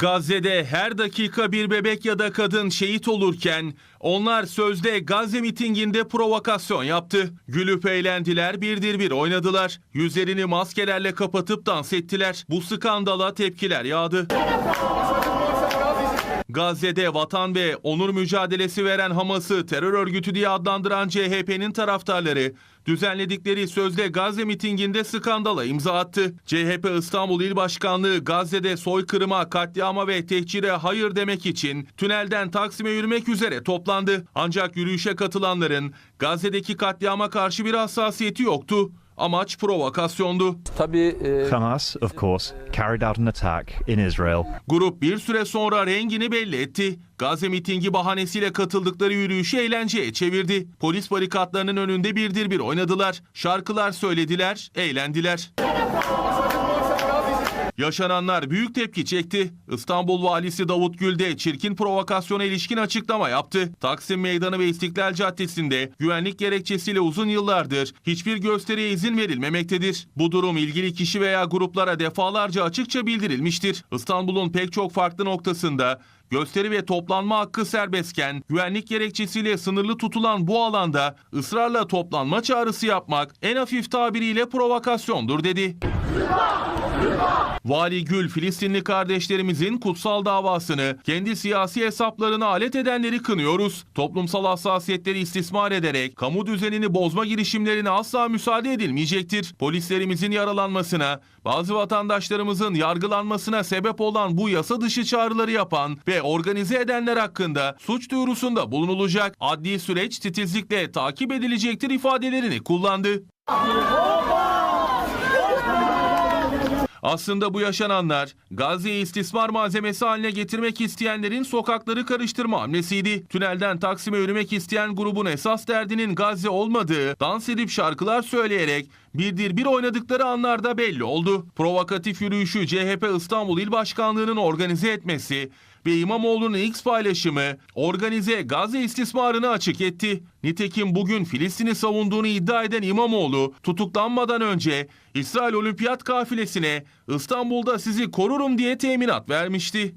Gazze'de her dakika bir bebek ya da kadın şehit olurken onlar sözde Gazze mitinginde provokasyon yaptı. Gülüp eğlendiler, birdir bir oynadılar. Yüzlerini maskelerle kapatıp dans ettiler. Bu skandala tepkiler yağdı. Gazze'de vatan ve onur mücadelesi veren Hamas'ı terör örgütü diye adlandıran CHP'nin taraftarları düzenledikleri sözde Gazze mitinginde skandala imza attı. CHP İstanbul İl Başkanlığı Gazze'de soykırıma, katliama ve tehcire hayır demek için tünelden Taksim'e yürümek üzere toplandı. Ancak yürüyüşe katılanların Gazze'deki katliama karşı bir hassasiyeti yoktu. Amaç provokasyondu. Tabii e, Hamas, of course, carried out an attack in Israel. Grup bir süre sonra rengini belli etti. Gazze mitingi bahanesiyle katıldıkları yürüyüşü eğlenceye çevirdi. Polis barikatlarının önünde birdir bir oynadılar. Şarkılar söylediler, eğlendiler. Yaşananlar büyük tepki çekti. İstanbul valisi Davut Gül de çirkin provokasyona ilişkin açıklama yaptı. Taksim Meydanı ve İstiklal Caddesi'nde güvenlik gerekçesiyle uzun yıllardır hiçbir gösteriye izin verilmemektedir. Bu durum ilgili kişi veya gruplara defalarca açıkça bildirilmiştir. İstanbul'un pek çok farklı noktasında Gösteri ve toplanma hakkı serbestken güvenlik gerekçesiyle sınırlı tutulan bu alanda ısrarla toplanma çağrısı yapmak en hafif tabiriyle provokasyondur dedi. Vali Gül, Filistinli kardeşlerimizin kutsal davasını kendi siyasi hesaplarına alet edenleri kınıyoruz. Toplumsal hassasiyetleri istismar ederek kamu düzenini bozma girişimlerine asla müsaade edilmeyecektir. Polislerimizin yaralanmasına, bazı vatandaşlarımızın yargılanmasına sebep olan bu yasa dışı çağrıları yapan ve organize edenler hakkında suç duyurusunda bulunulacak. Adli süreç titizlikle takip edilecektir ifadelerini kullandı. Aslında bu yaşananlar Gazze'yi istismar malzemesi haline getirmek isteyenlerin sokakları karıştırma hamlesiydi. Tünelden Taksim'e yürümek isteyen grubun esas derdinin Gazze olmadığı, dans edip şarkılar söyleyerek birdir bir oynadıkları anlarda belli oldu. Provokatif yürüyüşü CHP İstanbul İl Başkanlığı'nın organize etmesi ve İmamoğlu'nun X paylaşımı organize Gazze istismarını açık etti. Nitekim bugün Filistin'i savunduğunu iddia eden İmamoğlu tutuklanmadan önce İsrail Olimpiyat kafilesine İstanbul'da sizi korurum diye teminat vermişti.